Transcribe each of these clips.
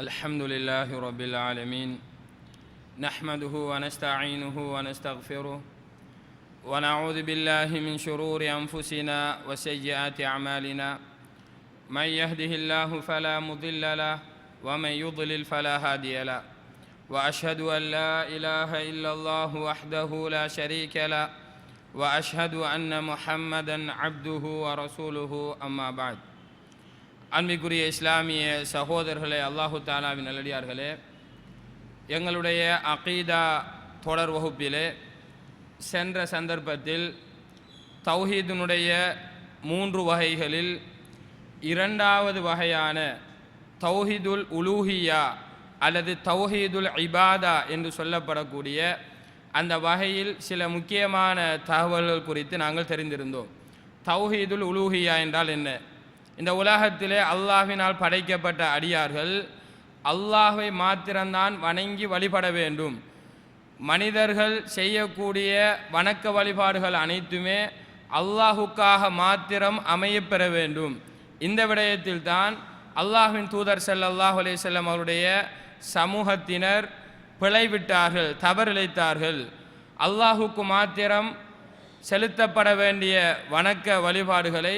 الحمد لله رب العالمين. نحمده ونستعينه ونستغفره. ونعوذ بالله من شرور أنفسنا وسيئات أعمالنا. من يهده الله فلا مضل له ومن يضلل فلا هادي له. وأشهد أن لا إله إلا الله وحده لا شريك له. وأشهد أن محمدا عبده ورسوله أما بعد. அன்பிக்குரிய இஸ்லாமிய சகோதரர்களே அல்லாஹு தாலாவின் நல்லடியார்களே எங்களுடைய அகீதா தொடர் வகுப்பிலே சென்ற சந்தர்ப்பத்தில் தௌஹீதினுடைய மூன்று வகைகளில் இரண்டாவது வகையான தௌஹீதுல் உலூஹியா அல்லது தௌஹீதுல் இபாதா என்று சொல்லப்படக்கூடிய அந்த வகையில் சில முக்கியமான தகவல்கள் குறித்து நாங்கள் தெரிந்திருந்தோம். தௌஹீதுல் உலூஹியா என்றால் என்ன? இந்த உலகத்திலே அல்லாஹினால் படைக்கப்பட்ட அடியார்கள் அல்லாஹை மாத்திரம்தான் வணங்கி வழிபட வேண்டும். மனிதர்கள் செய்யக்கூடிய வணக்க வழிபாடுகள் அனைத்துமே அல்லாஹுக்காக மாத்திரம் அமையப்பெற வேண்டும். இந்த விடயத்தில் தான் அல்லாஹின் தூதர் செல் அலைஹி வஸல்லம் அவருடைய சமூகத்தினர் பிழைவிட்டார்கள் தவறிழைத்தார்கள். அல்லாஹுக்கு மாத்திரம் செலுத்தப்பட வேண்டிய வணக்க வழிபாடுகளை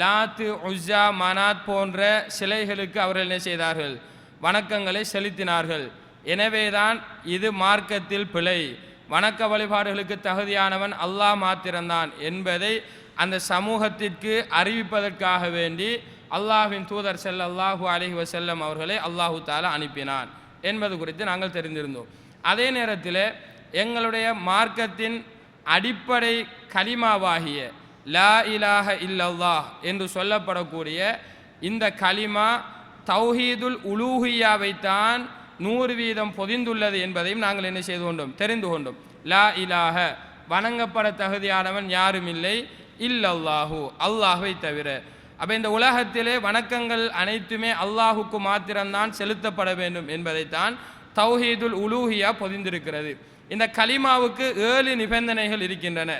லாத்து உஸ்ஸா மனாத் போன்ற சிலைகளுக்கு அவர்கள் என்ன செய்தார்கள்? வணக்கங்களை செலுத்தினார்கள். எனவேதான் இது மார்க்கத்தில் பிழை. வணக்க வழிபாடுகளுக்கு தகுதியானவன் அல்லாஹ் மாத்திரம்தான் என்பதை அந்த சமூகத்திற்கு அறிவிப்பதற்காக வேண்டி அல்லாஹின் தூதர் ஸல்லல்லாஹு அலைஹி வஸல்லம் அவர்களை அல்லாஹு தாலா அனுப்பினான் என்பது குறித்து நாங்கள் தெரிந்திருந்தோம். அதே நேரத்தில் எங்களுடைய மார்க்கத்தின் அடிப்படை கலிமாவாகிய லா இலாஹ இல்லல்லாஹ் என்று சொல்லப்படக்கூடிய இந்த கலிமா தௌஹீதுல் உலூஹியாவைத்தான் நூறு வீதம் பொதிந்துள்ளது என்பதையும் நாங்கள் என்ன செய்து கொண்டோம் தெரிந்து கொண்டோம். லா இலாஹ வணங்கப்பட தகுதியானவன் யாரும் இல்லை. இல்லல்லாஹூ அல்லாஹுவை தவிர. அப்போ இந்த உலகத்திலே வணக்கங்கள் அனைத்துமே அல்லாஹுக்கு மாத்திரம்தான் செலுத்தப்பட வேண்டும் என்பதைத்தான் தௌஹீதுல் உலூஹியா பொதிந்திருக்கிறது. இந்த கலிமாவுக்கு ஏழு நிபந்தனைகள் இருக்கின்றன.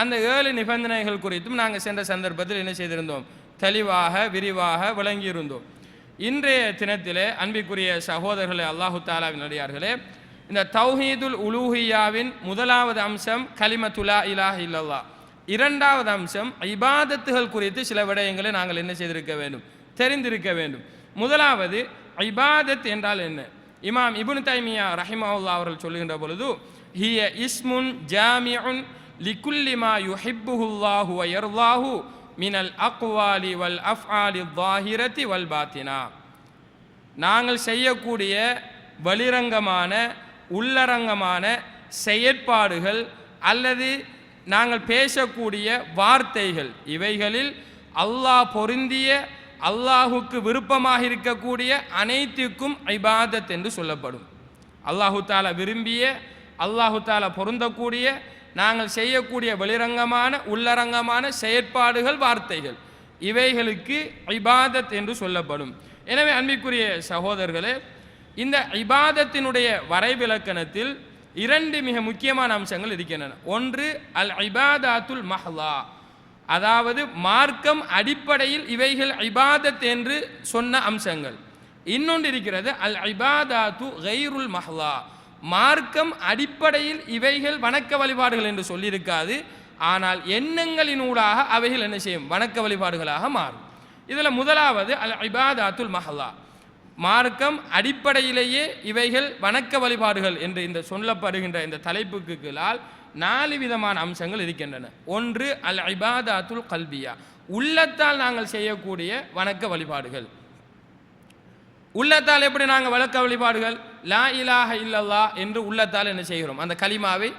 அந்த ஏழு நிபந்தனைகள் குறித்தும் நாங்கள் சென்ற சந்தர்ப்பத்தில் என்ன செய்திருந்தோம்? தெளிவாக விரிவாக விளங்கியிருந்தோம். இன்றைய தினத்திலே அன்பிற்குரிய சகோதரர்களே அல்லாஹு தாலாவின் அடியார்களே இந்த தௌஹீதுல் உலூஹியாவின் முதலாவது அம்சம் கலிமத்துலா இலா இல்லல்லா இரண்டாவது அம்சம் இபாதத்துகள் குறித்து சில விடயங்களை நாங்கள் என்ன செய்திருக்க வேண்டும்? தெரிந்திருக்க வேண்டும். முதலாவது இபாதத் என்றால் என்ன? இமாம் இபுன் தைமியா ரஹிமவுல்லா அவர்கள் சொல்லுகின்ற பொழுது ஹிய இஸ்முன் ஜாமியுன் லிக்குல்லிமா யுஹிப்புஹுல்லாஹு வயர்லாஹு மினல் அக்வாலி வல் அஃப்ஆலி தாஹிரதி வல் பாத்தினா. நாங்கள் செய்யக்கூடிய வலிரங்கமான உள்ளரங்கமான செயற்பாடுகள் அல்லது நாங்கள் பேசக்கூடிய வார்த்தைகள் இவைகளில் அல்லாஹ் பொருந்திய அல்லாஹுக்கு விருப்பமாக இருக்கக்கூடிய அனைத்துக்கும் ஐபாதத் என்று சொல்லப்படும். அல்லாஹு தாலா விரும்பிய அல்லாஹு தாலா பொருந்தக்கூடிய நாங்கள் செய்யக்கூடிய வெளிரங்கமான உள்ளரங்கமான செயற்பாடுகள் வார்த்தைகள். இவைகளுக்கு இபாதத் என்று சொல்லப்படும். எனவே அன்பிற்குரிய சகோதரர்களே இந்த இபாதத்தினுடைய வரைவிலக்கணத்தில் இரண்டு மிக முக்கியமான அம்சங்கள் இருக்கின்றன. ஒன்று அல் இபாதாத்துல் மஹ்லா. அதாவது மார்க்கம் அடிப்படையில் இவைகள் இபாதத் என்று சொன்ன அம்சங்கள். இன்னொன்று இருக்கிறது அல் இபாதாத்து கைருல் மஹ்லா. மார்க்கம் அடிப்படையில் இவைகள் வணக்க வழிபாடுகள் என்று சொல்லியிருக்காது. ஆனால் எண்ணங்களினூடாக அவைகள் என்ன செய்யும்? வணக்க வழிபாடுகளாக மாறும். இதில் முதலாவது அல் இபாதாத்துல் மஹல்லா. மார்க்கம் அடிப்படையிலேயே இவைகள் வணக்க வழிபாடுகள் என்று இந்த சொல்லப்படுகின்ற இந்த தலைப்புக்கு கீழால் நாலு விதமான அம்சங்கள் இருக்கின்றன. ஒன்று அல் இபாதாத்துல் கல்பியா. உள்ளத்தால் நாங்கள் செய்யக்கூடிய வணக்க வழிபாடுகள். உள்ளத்தால் எப்படி நாங்கள் வழக்க வழிபாடுகள்? லா இலாஹ இல்லல்லா என்று உள்ளத்தால் என்ன செய்கிறோம்? அந்த கலிமாவை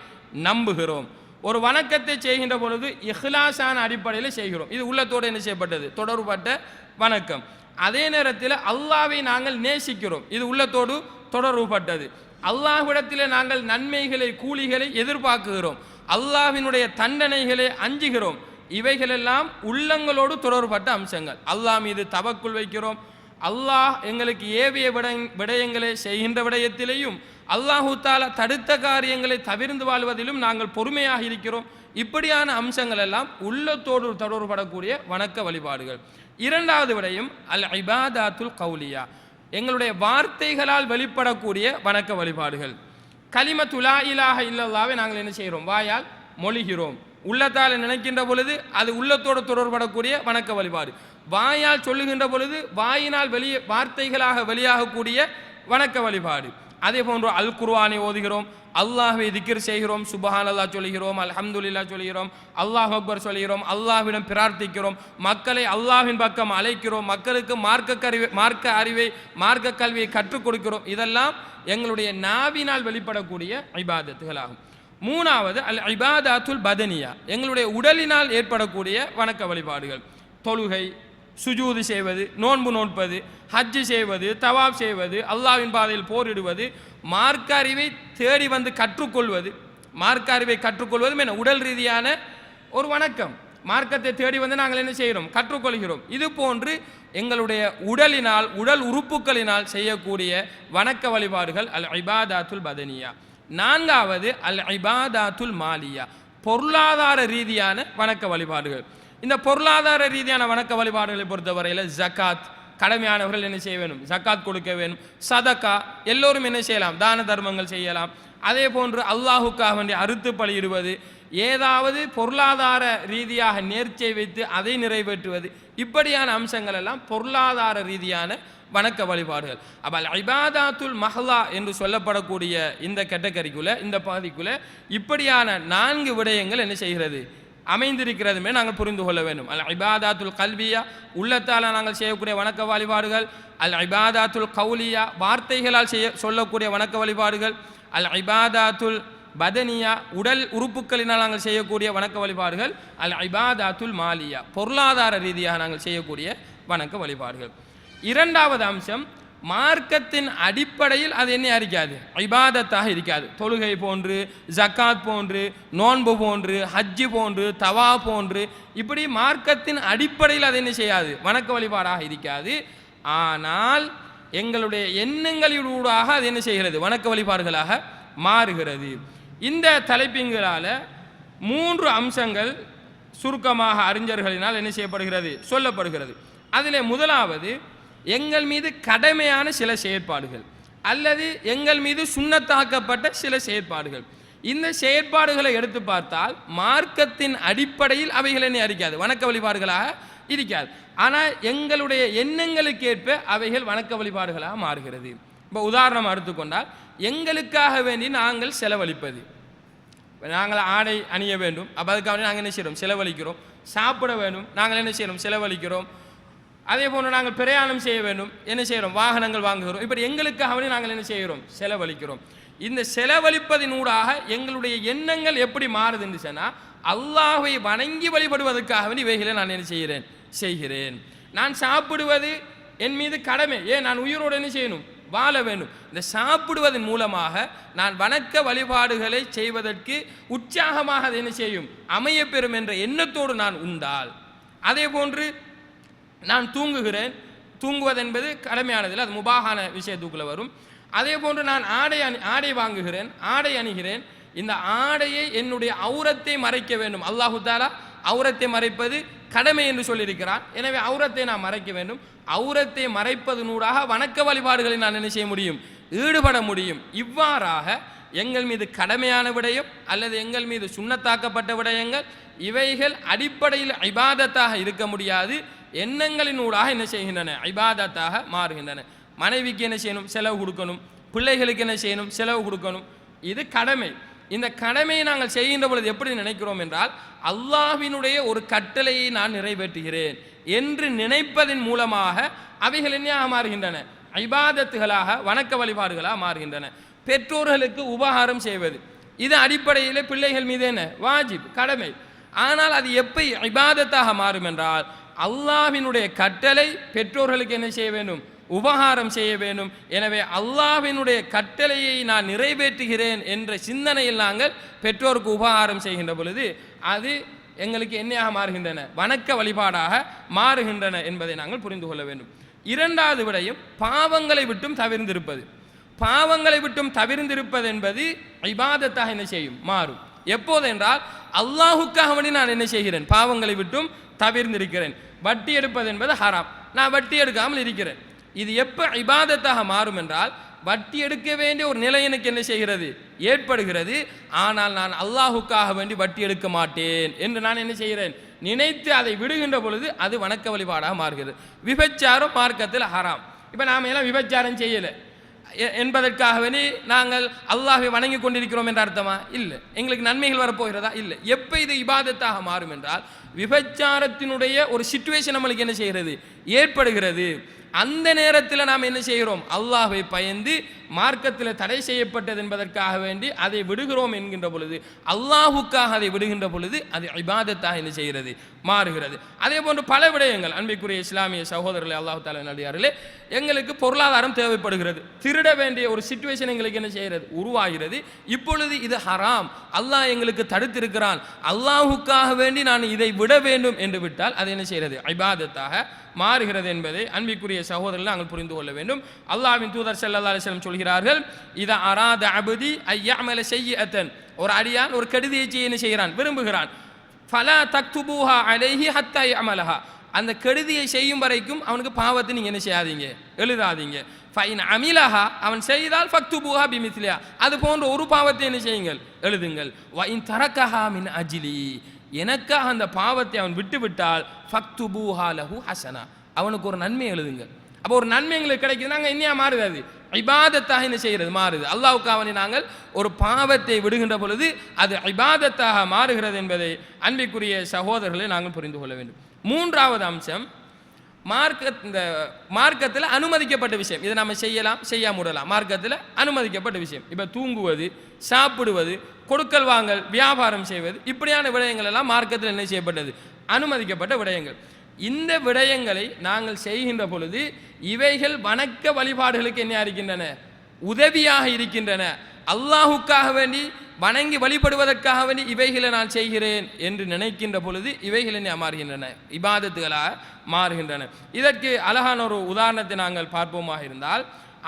நம்புகிறோம். ஒரு வணக்கத்தை செய்கின்ற பொழுது இஹ்லாசான அடிப்படையில் செய்கிறோம். இது உள்ளத்தோடு என்ன செய்யப்பட்டது? தொடர்பட்ட வணக்கம். அதே நேரத்தில் அல்லாவை நாங்கள் நேசிக்கிறோம். இது உள்ளத்தோடு தொடர்புபட்டது. அல்லாஹ்விடத்தில் நாங்கள் நன்மைகளை கூலிகளை எதிர்பார்க்குகிறோம் அல்லாஹ்வினுடைய தண்டனைகளை அஞ்சுகிறோம். இவைகளெல்லாம் உள்ளங்களோடு தொடர்பட்ட அம்சங்கள். அல்லாஹ் மீது தவக்குள் வைக்கிறோம். அல்லாஹ் எங்களுக்கு ஏவிய விட விடயங்களை செய்கின்ற விடயத்திலேயும் அல்லாஹூ தாலா தடுத்த காரியங்களை தவிர்ந்து வாழ்வதிலும் நாங்கள் பொறுமையாக இருக்கிறோம். இப்படியான அம்சங்கள் எல்லாம் உள்ளத்தோடு தொடர்படக்கூடிய வணக்க வழிபாடுகள். இரண்டாவது விடயம் அல் ஐபாதாத்துல் கவுலியா எங்களுடைய வார்த்தைகளால் வெளிப்படக்கூடிய வணக்க வழிபாடுகள். கலிம துலா இலாக இல்லல்லாவே நாங்கள் என்ன செய்கிறோம்? வாயால் மொழிகிறோம். உள்ளத்தால் நினைக்கின்ற பொழுது அது உள்ளத்தோடு தொடர்படக்கூடிய வணக்க வழிபாடு. வாயால் சொல்லுகின்ற பொழுது வாயினால் வெளியே வார்த்தைகளாக வெளியாகக்கூடிய வணக்க வழிபாடு. அதே போன்று அல் குர்வானை ஓதுகிறோம் அல்லாஹை திக்ர் செய்கிறோம் சுபஹான் அல்லாஹ் சொல்கிறோம் அல்ஹம்துல்லா சொல்கிறோம் அல்லாஹ் அக்பர் சொல்கிறோம் அல்லாஹ்விடம் பிரார்த்திக்கிறோம் மக்களை அல்லாஹின் பக்கம் அழைக்கிறோம் மக்களுக்கு மார்க்க கருவி மார்க்க அறிவை மார்க்க கல்வியை கற்றுக் கொடுக்கிறோம். இதெல்லாம் எங்களுடைய நாவினால் வெளிப்படக்கூடிய இபாதத்துகளாகும். மூணாவது அல் இபாதாத்துல் பதனியா. எங்களுடைய உடலினால் ஏற்படக்கூடிய வணக்க வழிபாடுகள். தொழுகை சுஜூது செய்வது நோன்பு நோட்பது ஹஜ்ஜு செய்வது தவாப் செய்வது அல்லாவின் பாதையில் போரிடுவது மார்க்க அறிவை தேடி வந்து கற்றுக்கொள்வது. மார்க்க அறிவை கற்றுக்கொள்வதும் என்ன? உடல் ரீதியான ஒரு வணக்கம். மார்க்கத்தை தேடி வந்து நாங்கள் என்ன செய்கிறோம்? கற்றுக்கொள்கிறோம். இது போன்று எங்களுடைய உடலினால் உடல் உறுப்புகளினால் செய்யக்கூடிய வணக்க வழிபாடுகள் அல் ஐபாதாத்துல் பதனியா. நான்காவது அல் ஐபாதாத்துல் மாலியா. பொருளாதார ரீதியான வணக்க வழிபாடுகள். இந்த பொருளாதார ரீதியான வணக்க வழிபாடுகளை பொறுத்தவரையில் ஜக்காத் கடமையானவர்கள் என்ன செய்ய வேணும்? ஜக்காத் கொடுக்க வேணும். சதக்கா எல்லோரும் என்ன செய்யலாம்? தான தர்மங்கள் செய்யலாம். அதே போன்று அல்லாஹுக்காக வேண்டிய அறுத்து பலியிடுவது ஏதாவது பொருளாதார ரீதியாக நேர்ச்சியை வைத்து அதை நிறைவேற்றுவது இப்படியான அம்சங்கள் எல்லாம் பொருளாதார ரீதியான வணக்க வழிபாடுகள். அப்போ ஐபாதாத்துல் மஹ்லா என்று சொல்லப்படக்கூடிய இந்த கேட்டகரிக்குள்ள இந்த பகுதிக்குள்ள இப்படியான நான்கு விடயங்கள் என்ன செய்கிறது? அமைந்திருக்கிறதுமே நாங்கள் புரிந்து கொள்ள வேண்டும். அல் இபாதாத்துல் கல்வியா உள்ளத்தால் நாங்கள் செய்யக்கூடிய வணக்க வழிபாடுகள் அல் இபாதாத்துல் கவுலியா வார்த்தைகளால் செய்ய சொல்லக்கூடிய வணக்க வழிபாடுகள் அல் இபாதாத்துல் பதனியா உடல் உறுப்புகளினால் நாங்கள் செய்யக்கூடிய வணக்க வழிபாடுகள் அல் இபாதாத்துல் மாலியா பொருளாதார ரீதியாக நாங்கள் செய்யக்கூடிய வணக்க வழிபாடுகள். இரண்டாவது அம்சம் மார்க்கத்தின் அடிப்படையில் அது என்ன அறிக்காது இபாதத்தாக இருக்காது. தொழுகை போன்று ஜக்காத் போன்று நோன்பு போன்று ஹஜ்ஜு போன்று தவா போன்று இப்படி மார்க்கத்தின் அடிப்படையில் அது என்ன செய்யாது? வணக்க வழிபாடாக இருக்காது. ஆனால் எங்களுடைய எண்ணங்களிலூடாக அது என்ன செய்கிறது? வணக்க வழிபாடுகளாக மாறுகிறது. இந்த தலைப்பிங்களால் மூன்று அம்சங்கள் சுருக்கமாக அறிஞர்களினால் என்ன செய்யப்படுகிறது? சொல்லப்படுகிறது. அதில் முதலாவது எங்கள் மீது கடமையான சில செயற்பாடுகள் அல்லது எங்கள் மீது சுண்ணத்தாக்கப்பட்ட சில செயற்பாடுகள். இந்த செயற்பாடுகளை எடுத்து பார்த்தால் மார்க்கத்தின் அடிப்படையில் அவைகள் என்ன அறிக்காது வணக்க வழிபாடுகளாக இருக்காது. ஆனால் எங்களுடைய எண்ணங்களுக்கு ஏற்ப அவைகள் வணக்க வழிபாடுகளாக மாறுகிறது. இப்போ உதாரணம் எடுத்துக்கொண்டால் எங்களுக்காக வேண்டி நாங்கள் செலவழிப்பது. நாங்கள் ஆடை அணிய வேண்டும் அப்போ அதுக்காக நாங்கள் என்ன செய்கிறோம் செலவழிக்கிறோம். சாப்பிட வேண்டும் நாங்கள் என்ன செய்கிறோம் செலவழிக்கிறோம். அதே போன்று நாங்கள் பிரயாணம் செய்ய வேண்டும். என்ன செய்கிறோம்? வாகனங்கள் வாங்குகிறோம். இப்படி எங்களுக்காகவே நாங்கள் என்ன செய்கிறோம்? செலவழிக்கிறோம். இந்த செலவழிப்பதினூடாக எங்களுடைய எண்ணங்கள் எப்படி மாறுதுன்னு சொன்னால் அல்லாஹை வணங்கி வழிபடுவதற்காக இவைகளை நான் என்ன செய்கிறேன்? செய்கிறேன். நான் சாப்பிடுவது என் மீது கடமை. ஏன்? நான் உயிரோடு என்ன செய்யணும்? வாழ வேண்டும். இந்த சாப்பிடுவதன் மூலமாக நான் வணக்க வழிபாடுகளை செய்வதற்கு உற்சாகமாக அது என்ன செய்யும்? அமையப்பெறும் என்ற எண்ணத்தோடு நான் உண்டால். அதே போன்று நான் தூங்குகிறேன். தூங்குவது என்பது கடமையானதில் அது முபாகான விஷயத்துக்குள்ள வரும். அதே போன்று நான் ஆடை அணி ஆடை வாங்குகிறேன் ஆடை அணிகிறேன். இந்த ஆடையை என்னுடைய அவுரத்தை மறைக்க வேண்டும். அல்லாஹு தாலா அவுரத்தை மறைப்பது கடமை என்று சொல்லியிருக்கிறார் எனவே அவுரத்தை நான் மறைக்க வேண்டும். அவுரத்தை மறைப்பதனூடாக வணக்க வழிபாடுகளை நான் என்ன செய்ய முடியும்? ஈடுபட முடியும். இவ்வாறாக எங்கள் மீது கடமையான விடயம் அல்லது எங்கள் மீது சுண்ணத்தாக்கப்பட்ட விடயங்கள் இவைகள் அடிப்படையில் ஐபாதத்தாக இருக்க முடியாது. எண்ணங்களினூடாக என்ன செய்கின்றன? ஐபாதத்தாக மாறுகின்றன. மனைவிக்கு என்ன செய்யணும்? செலவு கொடுக்கணும். பிள்ளைகளுக்கு என்ன செய்யணும்? செலவு கொடுக்கணும். இது கடமை. இந்த கடமையை நாங்கள் செய்கின்ற பொழுது எப்படி நினைக்கிறோம் என்றால் அல்லாஹினுடைய ஒரு கட்டளையை நான் நிறைவேற்றுகிறேன் என்று நினைப்பதன் மூலமாக அவைகள் என்னையாக மாறுகின்றன? ஐபாதத்துகளாக வணக்க வழிபாடுகளாக மாறுகின்றன. பெற்றோர்களுக்கு உபகாரம் செய்வது. இது அடிப்படையில் பிள்ளைகள் மீது என்ன? வாஜிப் கடமை. ஆனால் அது எப்போ இபாதத்தாக மாறும் என்றால் அல்லாவினுடைய கட்டளை பெற்றோர்களுக்கு என்ன செய்ய வேண்டும்? உபகாரம் செய்ய வேண்டும். எனவே அல்லாவினுடைய கட்டளையை நான் நிறைவேற்றுகிறேன் என்ற சிந்தனையில் நாங்கள் பெற்றோருக்கு உபகாரம் செய்கின்ற பொழுது அது எங்களுக்கு என்னையாக மாறுகின்றன. வணக்க வழிபாடாக மாறுகின்றன என்பதை நாங்கள் புரிந்து கொள்ள வேண்டும். இரண்டாவது விடையும் பாவங்களை விட்டும் தவிர்ந்திருப்பது. பாவங்களை விட்டும் தவிர்ந்திருப்பது என்பது இபாதத்தாக என்ன செய்யும்? மாறும். எப்போது என்றால் அல்லாஹுக்காக வேண்டி நான் என்ன செய்கிறேன்? பாவங்களை விட்டும் தவிர்ந்திருக்கிறேன். வட்டி எடுப்பது என்பது ஹராம். நான் வட்டி எடுக்காமல் இருக்கிறேன். இது எப்போ இபாதத்தாக மாறும் என்றால் வட்டி எடுக்க வேண்டிய ஒரு நிலை எனக்கு என்ன செய்கிறது? ஏற்படுகிறது. ஆனால் நான் அல்லாஹுக்காக வேண்டி வட்டி எடுக்க மாட்டேன் என்று நான் என்ன செய்கிறேன்? நினைத்து அதை விடுகின்ற பொழுது அது வணக்க வழிபாடாக மாறுகிறது. விபச்சாரம் மார்க்கத்தில் ஹராம். இப்போ நாம் எல்லாம் விபச்சாரம் செய்யலை. என்பதற்காகவே நாங்கள் அல்லாஹை வணங்கி கொண்டிருக்கிறோம் என்ற அர்த்தமா? இல்லை. எங்களுக்கு நன்மைகள் வரப்போகிறதா? இல்லை. எப்போ இது இபாதத்தாக மாறும் என்றால் விபச்சாரத்தினுடைய ஒரு சுச்சுவேஷன் நம்மளுக்கு என்ன செய்கிறது? ஏற்படுகிறது. அந்த நேரத்தில் நாம் என்ன செய்கிறோம்? அல்லாஹை பயந்து மார்க்கத்தில் தடை செய்யப்பட்டது என்பதற்காக வேண்டி அதை விடுகிறோம் என்கின்ற பொழுது அல்லாஹுக்காக அதை விடுகின்ற பொழுது அது இபாதத்தாக என்ன செய்கிறது? மாறுகிறது. அதே போன்று பல விடயங்கள். அன்பைக்குரிய இஸ்லாமிய சகோதரர்களே அல்லாஹு தாலியாரிலே எங்களுக்கு பொருளாதாரம் தேவைப்படுகிறது. திருட வேண்டிய ஒரு சுச்சுவேஷன் எங்களுக்கு என்ன செய்கிறது? உருவாகிறது. இப்பொழுது இது ஹராம். அல்லாஹ் எங்களுக்கு தடுத்திருக்கிறான். அல்லாஹுக்காக வேண்டி நான் இதை விட வேண்டும் என்று விட்டால் அது என்ன செய்கிறது? இபாதத்தாக மாறுகிறது என்பதை அன்பிக்குரிய சகோதரர்கள் நாங்கள் புரிந்து கொள்ள வேண்டும். அல்லாஹ்வின் தூதர் செல்லல்லா அலிஸ்லம் சொல்கிறார்கள் இதை அராத அபதி ஐயாமல செய்யத்தன் ஒரு அடியான் ஒரு கெடுதியை செய்ய என்ன செய்கிறான்? விரும்புகிறான். ஃபலா தக்துபூஹா அலைஹி ஹத்தா அமலஹா அந்த கெடுதியை செய்யும் வரைக்கும் அவனுக்கு பாவத்தை நீங்கள் என்ன செய்யாதீங்க? எழுதாதீங்க. ஃபைன் அமிலஹா அவன் செய்தால் ஃபக்துபூஹா பிமித்லியா அது போன்ற ஒரு பாவத்தை என்ன செய்யுங்கள்? எழுதுங்கள். வைன் தரக்கஹா மின் அஜிலி. எனக்காக அந்த பாவத்தை அவன் விட்டுவிட்டால் ஃபக்துபூஹா லஹு ஹசனா. அவனுக்கு ஒரு நன்மை எழுதுங்க. அப்போ ஒரு நன்மை எங்களுக்கு கிடைக்குது நாங்கள் என்னையா மாறுது அது. இபாதத்தாக என்ன செய்கிறது மாறுது. அல்லாவுக்காக நாங்கள் ஒரு பாவத்தை விடுகின்ற பொழுது அது இபாதத்தாக மாறுகிறது என்பதை அன்பிற்குரிய சகோதரர்களை நாங்கள் புரிந்து கொள்ள வேண்டும். மூன்றாவது அம்சம் மார்க்க இந்த மார்க்கத்தில் அனுமதிக்கப்பட்ட விஷயம். இதை நம்ம செய்யலாம் செய்யாம விடலாம். மார்க்கத்தில் அனுமதிக்கப்பட்ட விஷயம். இப்போ தூங்குவது சாப்பிடுவது கொடுக்கல் வாங்கல் வியாபாரம் செய்வது இப்படியான விடயங்கள் எல்லாம் மார்க்கத்தில் என்ன செய்யப்பட்டது? அனுமதிக்கப்பட்ட விடயங்கள். இந்த விடயங்களை நாங்கள் செய்கின்ற பொழுது இவைகள் வணக்க வழிபாடுகளுக்கு என்ன இருக்கின்றன உதவியாக இருக்கின்றன. அல்லாஹுக்காக வேண்டி வணங்கி வழிபடுவதற்காக வேண்டி இவைகளை நான் செய்கிறேன் என்று நினைக்கின்ற பொழுது இவைகள் என்ன மாறுகின்றன இபாதத்துகளாக மாறுகின்றன. இதற்கு அழகான ஒரு உதாரணத்தை நாங்கள் பார்ப்போமாக இருந்தால்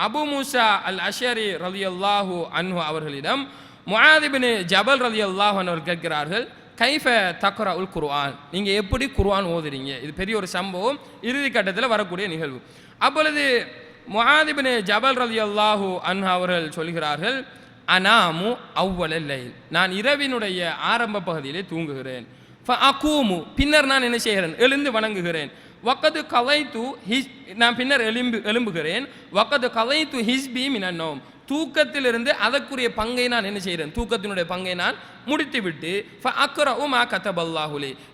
அபு மூசா அல் அஷரி ரலி அல்லாஹூ அன்ஹு அவர்களிடம் முஹாதிபின் ஜபல் ரலி அல்லாஹ் அவர்கள் கேட்கிறார்கள் கைஃப தக்ரா உல் குர்ஆன். நீங்கள் எப்படி குர்ஆன் ஓதுறீங்க? இது பெரிய ஒரு சம்பவம். இறுதி கட்டத்தில் வரக்கூடிய நிகழ்வு. அப்பொழுது முஆதிபின் ஜபல் ரதி அல்லாஹூ அன்ஹா அவர்கள் சொல்கிறார்கள் அனாமு அவ்வள லைல். நான் இரவினுடைய ஆரம்ப பகுதியிலே தூங்குகிறேன். அகூமு. பின்னர் நான் என்ன செய்கிறேன்? எழுந்து வணங்குகிறேன். வக்கது கலைத்து ஹிஸ் நான் பின்னர் எலும்பு எலும்புகிறேன். வக்கது கலைத்து ஹிஸ்பி மினன்னோம் தூக்கத்திலிருந்து அதற்குரிய பங்கை நான் என்ன செய்கிறேன்? தூக்கத்தினுடைய பங்கை நான் முடித்துவிட்டு ஃப அக்ரஉ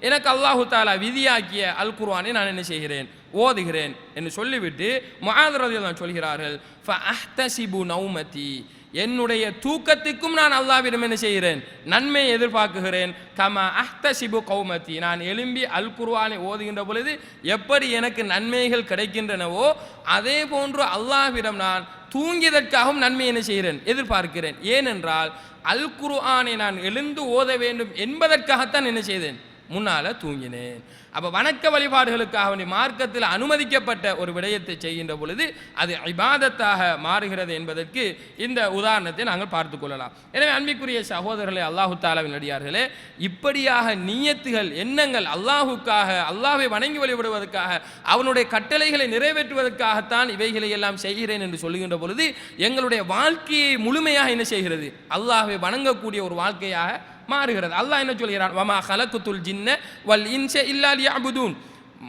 எனக்கு அல்லாஹு தாலா விதியாக்கிய அல் குர்வானை நான் என்ன செய்கிறேன்? ஓதுகிறேன் என்று சொல்லிவிட்டு மகாதரதியில் நான் சொல்கிறார்கள் ஃப அஹ்தசிபு நௌமதி. என்னுடைய தூக்கத்துக்கும் நான் அல்லாவிடம் என்ன செய்கிறேன்? நன்மை எதிர்பார்க்குகிறேன். கம அஹ்த சிபு கௌமத்தி நான் எழும்பி அல் குர்வானை ஓதுகின்ற பொழுது எப்படி எனக்கு நன்மைகள் கிடைக்கின்றனவோ அதே போன்று அல்லாவிடம் நான் தூங்கியதற்காகவும் நன்மை என்ன செய்கிறேன்? எதிர்பார்க்கிறேன். ஏனென்றால் அல் குர்ஆனை நான் எழுந்து ஓத வேண்டும் என்பதற்காகத்தான் என்ன செய்தேன்? முன்னால் தூங்கினேன். அப்போ வணக்க வழிபாடுகளுக்காக வேண்டிய மார்க்கத்தில் அனுமதிக்கப்பட்ட ஒரு விடயத்தை செய்கின்ற பொழுது அது இபாதத்தாக மாறுகிறது என்பதற்கு இந்த உதாரணத்தை நாங்கள் பார்த்து கொள்ளலாம். எனவே அன்பிற்குரிய சகோதரர்களே அல்லாஹு தாலாவின் அடியார்களே இப்படியாக நீயத்துகள் எண்ணங்கள் அல்லாஹுக்காக அல்லாஹை வணங்கி வழிபடுவதற்காக அவனுடைய கட்டளைகளை நிறைவேற்றுவதற்காகத்தான் இவைகளை எல்லாம் செய்கிறேன் என்று சொல்லுகின்ற பொழுது எங்களுடைய வாழ்க்கையை முழுமையாக என்ன செய்கிறது? அல்லாஹை வணங்கக்கூடிய ஒரு வாழ்க்கையாக மாறுகிறது. அல்லாஹ் என்ன சொல்கிறான்? வமா ஹலக்குத்துல் ஜின்ன வல் இன்ச இல்லா லியஅபுதூன்.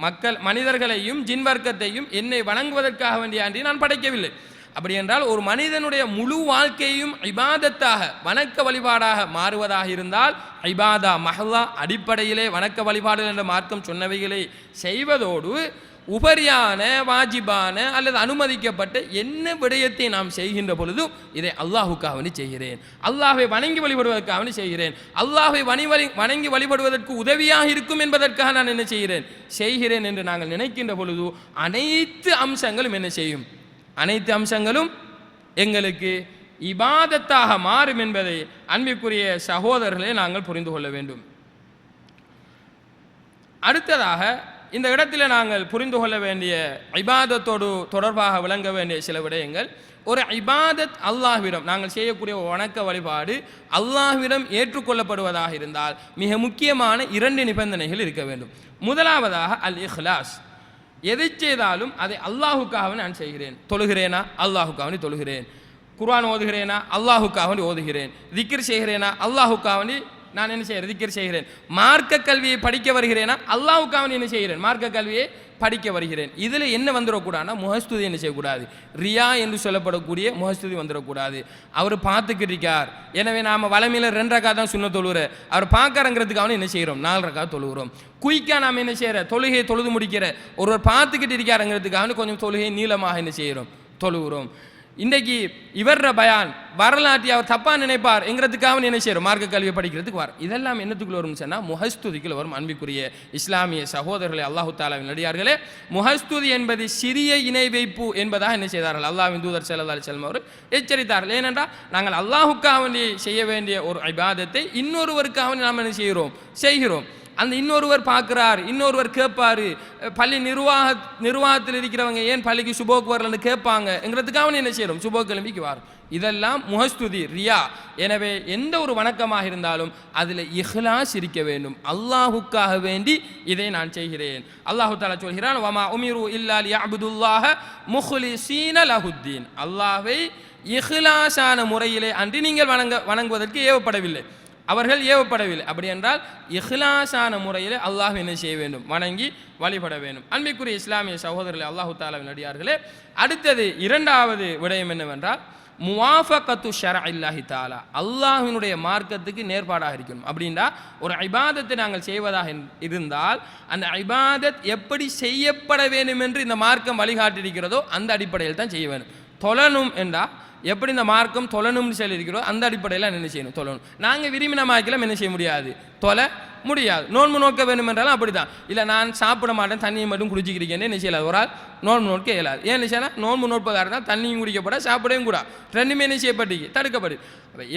மக்கள் மனிதர்களையும் ஜின் வர்க்கத்தையும் என்னை வணங்குவதற்காக வேண்டிய அன்றி நான் படைக்கவில்லை. அப்படி என்றால் ஒரு மனிதனுடைய முழு வாழ்க்கையும் இபாதத்தாக வணக்க வழிபாடாக மாறுவதாக இருந்தால் இபாதா மஹல்லா அடிப்படையிலே வணக்க வழிபாடுகள் என்ற மார்க்கம் சொன்னவைகளை செய்வதோடு உபரியான வாஜிபான அல்லது அனுமதிக்கப்பட்ட என்ன விடயத்தை நாம் செய்கின்ற பொழுதும் இதை அல்லாஹுக்காக செய்கிறேன். அல்லாஹை வணங்கி வழிபடுவதற்காக செய்கிறேன். அல்லாஹை வணி வழி வணங்கி வழிபடுவதற்கு உதவியாக இருக்கும் என்பதற்காக நான் என்ன செய்கிறேன்? செய்கிறேன் என்று நாங்கள் நினைக்கின்ற பொழுது அனைத்து அம்சங்களும் என்ன செய்யும்? அனைத்து அம்சங்களும் எங்களுக்கு இபாதத்தாக மாறும் என்பதை அன்பிற்குரிய சகோதரர்களை நாங்கள் புரிந்து கொள்ள வேண்டும். அடுத்ததாக இந்த இடத்துல நாங்கள் புரிந்து கொள்ள வேண்டிய இபாதத்தோடு தொடர்பாக விளங்க வேண்டிய சில விடயங்கள். ஒரு இபாதத் அல்லாஹ்விடம் நாங்கள் செய்யக்கூடிய ஒரு வணக்க வழிபாடு அல்லாஹ்விடம் ஏற்றுக்கொள்ளப்படுவதாக இருந்தால் மிக முக்கியமான இரண்டு நிபந்தனைகள் இருக்க வேண்டும். முதலாவதாக அல் இஹ்லாஸ் எதை செய்தாலும் அதை அல்லாஹுக்காக நான் செய்கிறேன். தொழுகிறேனா? அல்லாஹுக்காக தொழுகிறேன். குர்ஆன் ஓதுகிறேனா? அல்லாஹுக்காக ஓதுகிறேன். திக்ர் செய்கிறேனா? அல்லாஹுக்காக நான் என்ன செய்கிறேன் திக்கர் செய்கிறேன். மார்க்க கல்வியை படிக்க வருகிறேனா? அல்லாஹுக்காக என்ன செய்கிறேன்? மார்க்க கல்வியை படிக்க வருகிறேன். இதில் என்ன வந்துடக்கூடாதுன்னா முகஸ்துதி என்ன செய்யக்கூடாது? ரியா என்று சொல்லப்படக்கூடிய முகஸ்துதி வந்துடக்கூடாது அவர் பார்த்துக்கிட்டு இருக்கார் எனவே நாம் வளமையில் ரெண்டு ரக்கா தான் சுண்ண தொழுகிற அவர் பார்க்கறங்கிறதுக்காக என்ன செய்கிறோம்? நாலு ரக்கா தொழுகிறோம் குயிக்காக நாம் என்ன செய்கிற தொழுகையை தொழுது முடிக்கிற. ஒருவர் பார்த்துக்கிட்டு இருக்காருங்கிறதுக்காக கொஞ்சம் தொழுகை நீளமாக என்ன செய்கிறோம்? தொழுகிறோம் இன்றைக்கு இவர்ற பயான் வரலாற்றி அவர் தப்பாக நினைப்பார் எங்கிறதுக்காக என்ன செய்யறோம் மார்க்க கல்வியை படிக்கிறதுக்கு வர இதெல்லாம் என்னத்துக்குள்ள வரும் சொன்னால் முகஸ்துதிக்குள்ள வரும் அன்பிக்குரிய இஸ்லாமிய சகோதரர்களே அல்லாஹு தாலாவின் நடிகார்களே. முகஸ்துதி என்பது சிறிய இணை வைப்பு என்பதாக என்ன செய்தார்கள்? அல்லாஹ்வின் தூதர் ஸல்லல்லாஹு அலைஹி அவர் எச்சரித்தார்கள். ஏனென்றால் நாங்கள் அல்லாஹுக்காக வேண்டி செய்ய வேண்டிய ஒரு இபாதத்தை இன்னொருவருக்காக வேண்டி நாம் என்ன செய்கிறோம்? செய்கிறோம். அந்த இன்னொருவர் பார்க்குறார் இன்னொருவர் கேட்பாரு பள்ளி நிர்வாக நிர்வாகத்தில் இருக்கிறவங்க ஏன் பள்ளிக்கு சுபோக்கு வரலன்னு கேட்பாங்கங்கிறதுக்காக என்ன செய்கிறோம் சுபோ கிளம்பிக்கு வரும் இதெல்லாம் முகஸ்துதி ரியா. எனவே எந்த ஒரு வணக்கமாக இருந்தாலும் அதில் இஹ்லாஸ் இருக்க வேண்டும். அல்லாஹுக்காக வேண்டி இதை நான் செய்கிறேன். அல்லாஹு தாலா சொல்கிறான் வமா உமிரு இல்லால் இல்லா லியஅபுதுல்லாஹ முஹ்லிஸீன லஹுத்தீன். அல்லாஹை இஹ்லாஸான முறையிலே அன்றி நீங்கள் வணங்க வணங்குவதற்கு ஏவப்படவில்லை. அவர்கள் ஏவப்படவில்லை. அப்படி என்றால் இஹ்லாஸான முறையில் அல்லாஹ் என்ன செய்ய வேண்டும்? வணங்கி வழிபட வேண்டும். அன்பிற்குரிய இஸ்லாமிய சகோதரர்களே அல்லாஹு தாலாவின் அடியார்களே அடுத்தது இரண்டாவது விடயம் என்னவென்றால் முவாஃபகத்து ஷர இல்லாஹி தாலா. அல்லாஹினுடைய மார்க்கத்துக்கு நேர்பாடாக இருக்கணும். அப்படின்னா ஒரு ஐபாதத்தை நாங்கள் செய்வதாக இருந்தால் அந்த ஐபாதத் எப்படி செய்யப்பட வேண்டும் என்று இந்த மார்க்கம் வழிகாட்டியிருக்கிறதோ அந்த அடிப்படையில் தான் செய்ய வேண்டும். தொழணும் என்றால் எப்படி இந்த மார்க்கம் தொழணும்னு சொல்லியிருக்கிறோம் அந்த அடிப்படையில் என்ன செய்யணும்? தொழணும். நாங்கள் விரும்பின மார்க்கலாம் என்ன செய்ய முடியாது? தொலை முடியாது. நோன்பு நோக்க வேண்டும் என்றாலும் அப்படி தான் இல்லை நான் சாப்பிட மாட்டேன் தண்ணியை மட்டும் குடிச்சிக்கிறீங்கன்னு என்ன செய்யலாது? ஒரு ஆள் நோன்பு நோக்க இயலாது. ஏன் செய்யலாம்? நோன்பு நோட்பதாக இருந்தால் தண்ணியும் குடிக்கப்பட சாப்பிடவும் கூட ரெண்டுமே என்ன செய்யப்பட்டு தடுக்கப்படுது.